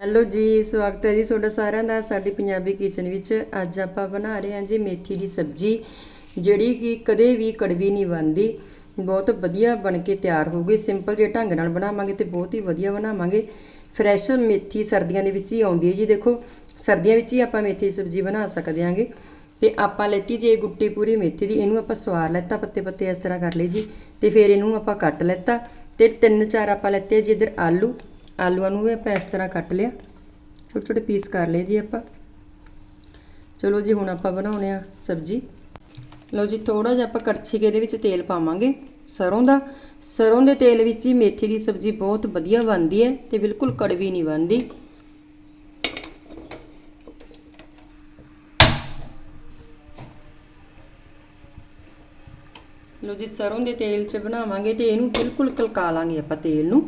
Hello ਜੀ, ਸਵਾਗਤ ਹੈ ਜੀ ਤੁਹਾਡਾ ਸਾਰਿਆਂ ਦਾ ਸਾਡੀ ਪੰਜਾਬੀ ਕਿਚਨ ਵਿੱਚ। ਅੱਜ ਆਪਾਂ ਬਣਾ ਰਹੇ ਹਾਂ ਜੀ ਮੇਥੀ ਦੀ ਸਬਜ਼ੀ, ਜਿਹੜੀ ਕਿ ਕਦੇ ਵੀ ਕੜਵੀ ਨਹੀਂ ਬਣਦੀ। ਬਹੁਤ ਵਧੀਆ ਬਣ ਕੇ ਤਿਆਰ ਹੋਊਗੀ। ਸਿੰਪਲ ਜੇ ਢੰਗ ਨਾਲ ਬਣਾਵਾਂਗੇ ਤੇ ਬਹੁਤ ਹੀ ਵਧੀਆ ਬਣਾਵਾਂਗੇ। ਫਰੈਸ਼ ਮੇਥੀ ਸਰਦੀਆਂ ਦੇ ਵਿੱਚ ਹੀ ਆਉਂਦੀ ਹੈ ਜੀ। ਦੇਖੋ, ਸਰਦੀਆਂ ਵਿੱਚ ਹੀ ਆਪਾਂ ਮੇਥੀ ਦੀ ਸਬਜ਼ੀ ਬਣਾ ਸਕਦੇ ਹਾਂਗੇ। ਤੇ ਆਪਾਂ ਲੈਤੀ ਜੇ ਗੁੱਟੀ ਪੂਰੀ ਮੇਥੀ ਦੀ। ਇਹਨੂੰ ਆਪਾਂ ਸਵਾਰ ਲੈਤਾ ਪੱਤੇ ਪੱਤੇ ਇਸ ਤਰ੍ਹਾਂ ਕਰ ਲਈ ਜੀ। ਤੇ ਫਿਰ ਇਹਨੂੰ ਆਪਾਂ ਕੱਟ ਲੈਤਾ। ਤੇ ਤਿੰਨ ਚਾਰ ਆਪਾਂ ਲੈਤੇ ਜੀ ਇਧਰ ਆਲੂ। ਆਲੂਆਂ ਨੂੰ ਵੀ ਆਪਾਂ ਇਸ ਤਰ੍ਹਾਂ ਕੱਟ ਲਿਆ। ਛੋਟੇ ਛੋਟੇ ਪੀਸ ਕਰ ਲਏ ਜੀ ਆਪਾਂ। ਚਲੋ ਜੀ, ਹੁਣ ਆਪਾਂ ਬਣਾਉਣੇ ਆ ਸਬਜ਼ੀ। ਲਓ ਜੀ ਥੋੜਾ ਜਿਹਾ ਆਪਾਂ ਕੜਛੀ ਕੇ ਦੇ ਵਿੱਚ ਤੇਲ ਪਾਵਾਂਗੇ ਸਰੋਂ ਦਾ। ਸਰੋਂ ਦੇ ਤੇਲ ਵਿੱਚ ਹੀ ਮੇਥੀ ਦੀ ਸਬਜ਼ੀ ਬਹੁਤ ਵਧੀਆ ਬਣਦੀ ਹੈ ਤੇ ਬਿਲਕੁਲ ਕੜਵੀ ਨਹੀਂ ਬਣਦੀ। ਲਓ ਜੀ, ਸਰੋਂ ਦੇ ਤੇਲ 'ਚ ਬਣਾਵਾਂਗੇ ਤੇ ਇਹਨੂੰ ਬਿਲਕੁਲ ਕਲਕਾ ਲਾਂਗੇ ਆਪਾਂ ਤੇਲ ਨੂੰ।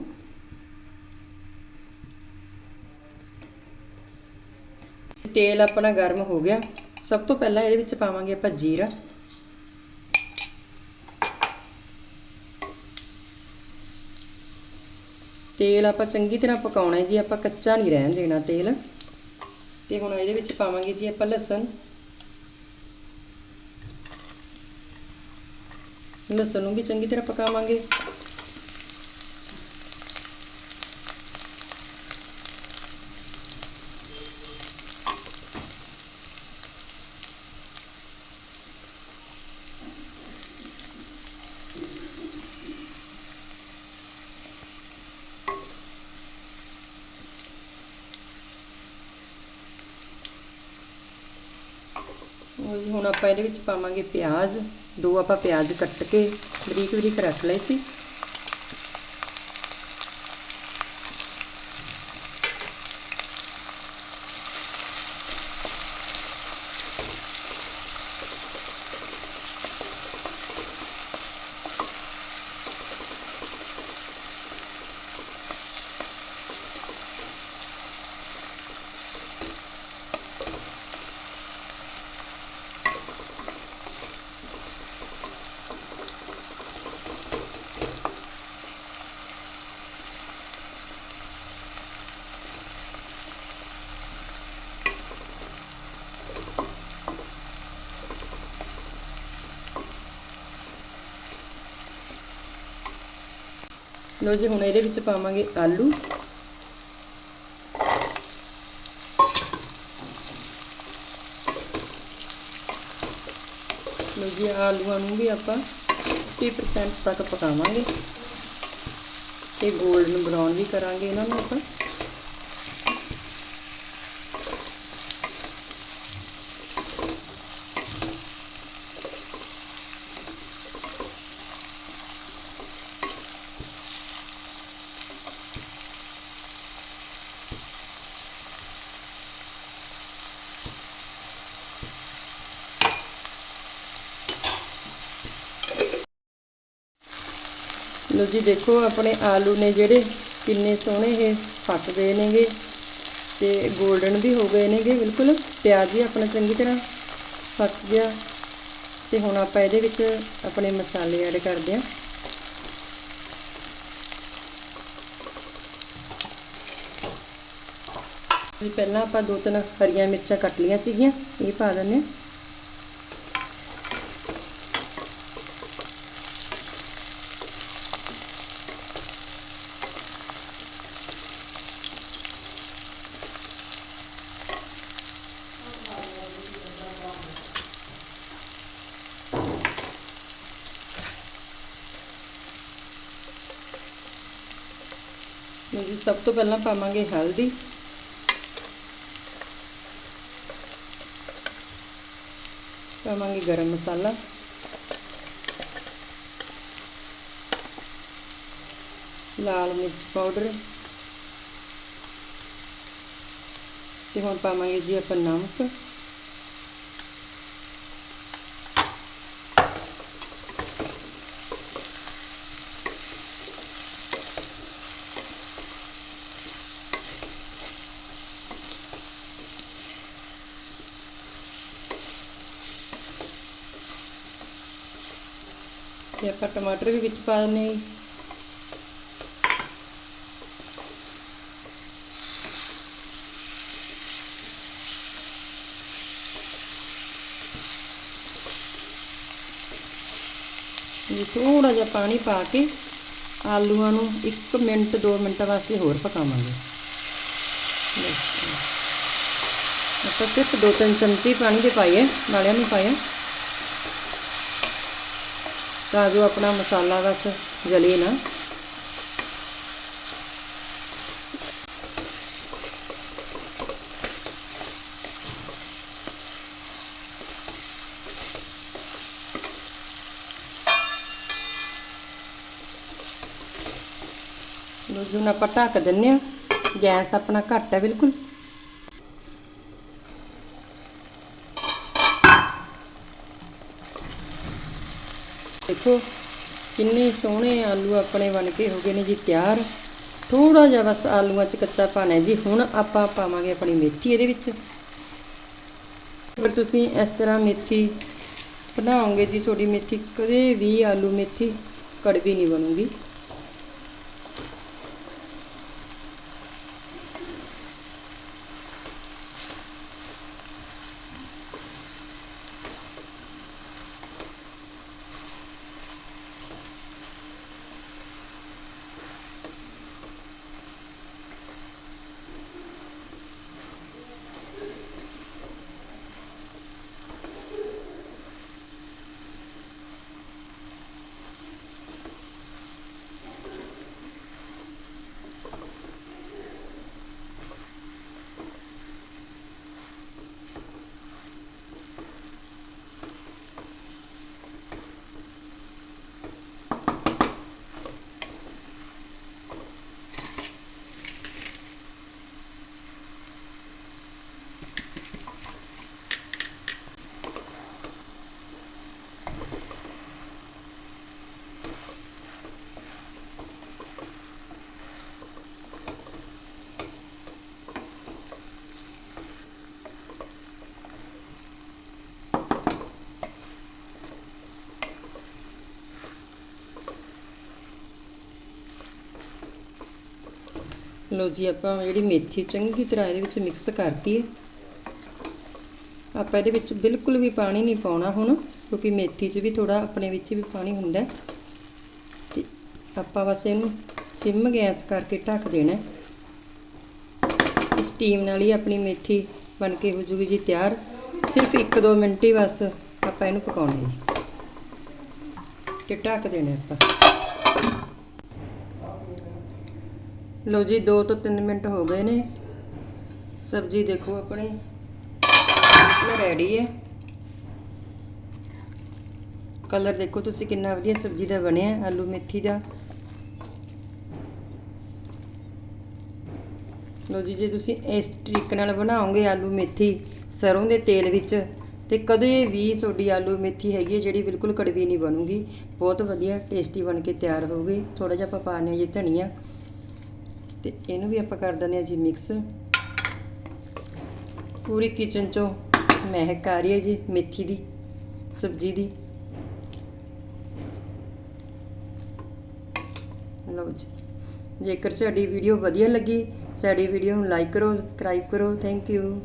ਤੇਲ ਆਪਣਾ ਗਰਮ ਹੋ ਗਿਆ। ਸਭ ਤੋਂ ਪਹਿਲਾਂ ਇਹਦੇ ਵਿੱਚ ਪਾਵਾਂਗੇ ਆਪਾਂ ਜੀਰਾ। ਤੇਲ ਆਪਾਂ ਚੰਗੀ ਤਰ੍ਹਾਂ ਪਕਾਉਣਾ ਹੈ ਜੀ, ਆਪਾਂ ਕੱਚਾ ਨਹੀਂ ਰਹਿਣ ਦੇਣਾ ਤੇਲ। ਤੇ ਹੁਣ ਇਹਦੇ ਵਿੱਚ ਪਾਵਾਂਗੇ ਜੀ ਆਪਾਂ ਲਸਣ। ਲਸਣ ਨੂੰ ਵੀ ਚੰਗੀ ਤਰ੍ਹਾਂ ਪਕਾਵਾਂਗੇ। ਹੁਣ ਆਪਾਂ ਇਹਦੇ ਵਿੱਚ ਪਾਵਾਂਗੇ ਪਿਆਜ਼। ਦੋ ਆਪਾਂ ਪਿਆਜ਼ ਕੱਟ ਕੇ ਬਰੀਕ ਬਰੀਕ ਰੱਖ ਲਏ ਸੀ। ਲੋ ਜੀ, ਹੁਣ ਇਹਦੇ ਵਿੱਚ ਪਾਵਾਂਗੇ ਆਲੂ। ਲੋ ਜੀ ਆਲੂਆਂ ਨੂੰ ਵੀ ਆਪਾਂ 50% ਤੱਕ ਪਕਾਵਾਂਗੇ ਤੇ 골ਡਨ ਬਰਾਊਨ ਵੀ ਕਰਾਂਗੇ ਇਹਨਾਂ ਨੂੰ ਆਪਾਂ। ਲੋ ਜੀ, ਦੇਖੋ ਆਪਣੇ ਆਲੂ ਨੇ ਜਿਹੜੇ ਕਿੰਨੇ ਸੋਹਣੇ ਇਹ ਫੱਟ ਗਏ ਨੇਗੇ ਤੇ 골ਡਨ ਵੀ ਹੋ ਗਏ ਨੇਗੇ, ਬਿਲਕੁਲ ਪਿਆਜ਼ ਵੀ ਆਪਣਾ ਚੰਗੀ ਤਰ੍ਹਾਂ ਪੱਕ ਗਿਆ। ਤੇ ਹੁਣ ਆਪਾਂ ਇਹਦੇ ਵਿੱਚ ਆਪਣੇ ਮਸਾਲੇ ਐਡ ਕਰਦੇ ਹਾਂ। ਪਹਿਲਾਂ ਆਪਾਂ ਦੋ ਤਿੰਨ ਹਰੀਆਂ ਮਿਰਚਾਂ ਕੱਟ ਲਈਆਂ ਸੀਗੀਆਂ, ਇਹ ਪਾ ਦਿੰਦੇ ਹਾਂ। ਜੀ, ਸਭ ਤੋਂ ਪਹਿਲਾਂ ਪਾਵਾਂਗੇ ਹਲਦੀ। ਪਾਵਾਂਗੇ ਗਰਮ ਮਸਾਲਾ। ਲਾਲ ਮਿਰਚ ਪਾਊਡਰ। ਤੇ ਹੁਣ ਪਾਵਾਂਗੇ ਜੀ ਆਪਾਂ ਨਮਕ। ਤੇ ਆਪਾਂ ਟਮਾਟਰ ਵੀ ਵਿੱਚ ਪਾ ਦਿੰਨੇ ਆ ਜੀ। ਥੋੜਾ ਜਿਹਾ ਪਾਣੀ ਪਾ ਕੇ ਆਲੂਆਂ ਨੂੰ 1 ਮਿੰਟ 2 ਮਿੰਟਾਂ ਵਾਸਤੇ ਹੋਰ ਪਕਾਵਾਂਗੇ। ਆਪਾਂ ਸਿਰਫ 2-3 ਚਮਚੇ ਪਾਣੀ ਦੇ ਪਾਈਏ ਨਾਲਿਆਂ ਨੂੰ ਪਾਇਆ ਤਾਂ ਜੋ ਆਪਣਾ ਮਸਾਲਾ ਬਸ ਜਲੇ ਨਾ। ਲੋ ਜੀ, ਹੁਣ ਆਪਾਂ ਢੱਕ ਦਿੰਨੇ ਆ ਗੈਸ ਆਪਣਾ ਘੱਟ ਹੈ ਬਿਲਕੁਲ। ਦੇਖੋ, ਕਿੰਨੇ ਸੋਹਣੇ ਆਲੂ ਆਪਣੇ ਬਣ ਕੇ ਹੋ ਗਏ ਨੇ ਜੀ ਤਿਆਰ। ਥੋੜਾ ਜਿਹਾ ਬਸ ਆਲੂਆਂ 'ਚ ਕੱਚਾ ਪਾਣਾ ਜੀ। ਹੁਣ ਆਪਾਂ ਪਾਵਾਂਗੇ ਆਪਣੀ ਮੇਥੀ ਇਹਦੇ ਵਿੱਚ। ਅਗਰ ਤੁਸੀਂ ਇਸ ਤਰ੍ਹਾਂ ਮੇਥੀ ਬਣਾਓਗੇ ਜੀ, ਤੁਹਾਡੀ ਮੇਥੀ ਕਦੇ ਵੀ ਆਲੂ ਮੇਥੀ ਕੜਵੀ ਨਹੀਂ ਬਣੂਗੀ। ਲੋ ਜੀ, ਆਪਾਂ ਜਿਹੜੀ ਮੇਥੀ ਚੰਗੀ ਤਰ੍ਹਾਂ ਇਹਦੇ ਵਿੱਚ ਮਿਕਸ ਕਰਤੀ ਹੈ। ਆਪਾਂ ਇਹਦੇ ਵਿੱਚ ਬਿਲਕੁਲ ਵੀ ਪਾਣੀ ਨਹੀਂ ਪਾਉਣਾ ਹੁਣ, ਕਿਉਂਕਿ ਮੇਥੀ 'ਚ ਵੀ ਥੋੜਾ ਆਪਣੇ ਵਿੱਚ ਵੀ ਪਾਣੀ ਹੁੰਦਾ ਹੈ। ਤੇ ਆਪਾਂ ਬਸ ਇਹਨੂੰ ਸਿਮ ਗੈਸ ਕਰਕੇ ਢੱਕ ਦੇਣਾ ਸਟੀਮ ਨਾਲ ਹੀ ਆਪਣੀ ਮੇਥੀ ਬਣ ਕੇ ਹੋ ਜੂਗੀ ਜੀ ਤਿਆਰ। ਸਿਰਫ 1-2 ਮਿੰਟ ਹੀ ਬਸ ਆਪਾਂ ਇਹਨੂੰ ਪਕਾਉਣਾ ਹੈ ਤੇ ਢੱਕ ਦੇਣਾ ਆਪਾਂ। ਲੋ ਜੀ 2 ਤੋਂ 3 ਮਿੰਟ ਹੋ ਗਏ ਨੇ। ਸਬਜ਼ੀ ਦੇਖੋ ਆਪਣੀ। ਰੈਡੀ ਹੈ ਕਲਰ ਦੇਖੋ ਤੁਸੀਂ ਕਿੰਨਾ ਵਧੀਆ ਸਬਜ਼ੀ ਦਾ ਬਣਿਆ, ਆਲੂ ਮੇਥੀ ਦਾ। ਲੋ ਜੀ, ਜੇ ਤੁਸੀਂ ਇਸ ਤਰੀਕੇ ਨਾਲ ਬਣਾਓਗੇ ਆਲੂ ਮੇਥੀ ਸਰੋਂ ਦੇ ਤੇਲ ਵਿੱਚ, ਤੇ ਕਦੇ ਵੀ ਤੁਹਾਡੀ ਆਲੂ ਮੇਥੀ ਹੈਗੀ ਹੈ ਜਿਹੜੀ ਬਿਲਕੁਲ ਕੜਵੀ ਨਹੀਂ ਬਣੂਗੀ। ਬਹੁਤ ਵਧੀਆ, ਟੇਸਟੀ ਬਣ ਕੇ ਤਿਆਰ ਹੋਊਗੀ। ਥੋੜਾ ਜਿਹਾ ਆਪਾਂ ਪਾਣੇ ਜੀ ਧਨੀਆ। ਤੇ ਇਹਨੂੰ ਵੀ ਆਪਾਂ ਕਰ ਦਿੰਦੇ ਆ ਜੀ ਮਿਕਸ ਪੂਰੀ ਕਿਚਨ ਚੋਂ ਮਹਿਕ ਆ ਰਹੀ ਹੈ ਜੀ, ਮੇਥੀ ਦੀ, ਸਬਜ਼ੀ ਦੀ। ਲਓ ਜੀ, ਜੇਕਰ ਸਾਡੀ ਵੀਡੀਓ ਵਧੀਆ ਲੱਗੀ, ਸਾਡੀ ਵੀਡੀਓ ਨੂੰ ਲਾਈਕ ਕਰੋ ਸਬਸਕ੍ਰਾਈਬ ਕਰੋ ਥੈਂਕ ਯੂ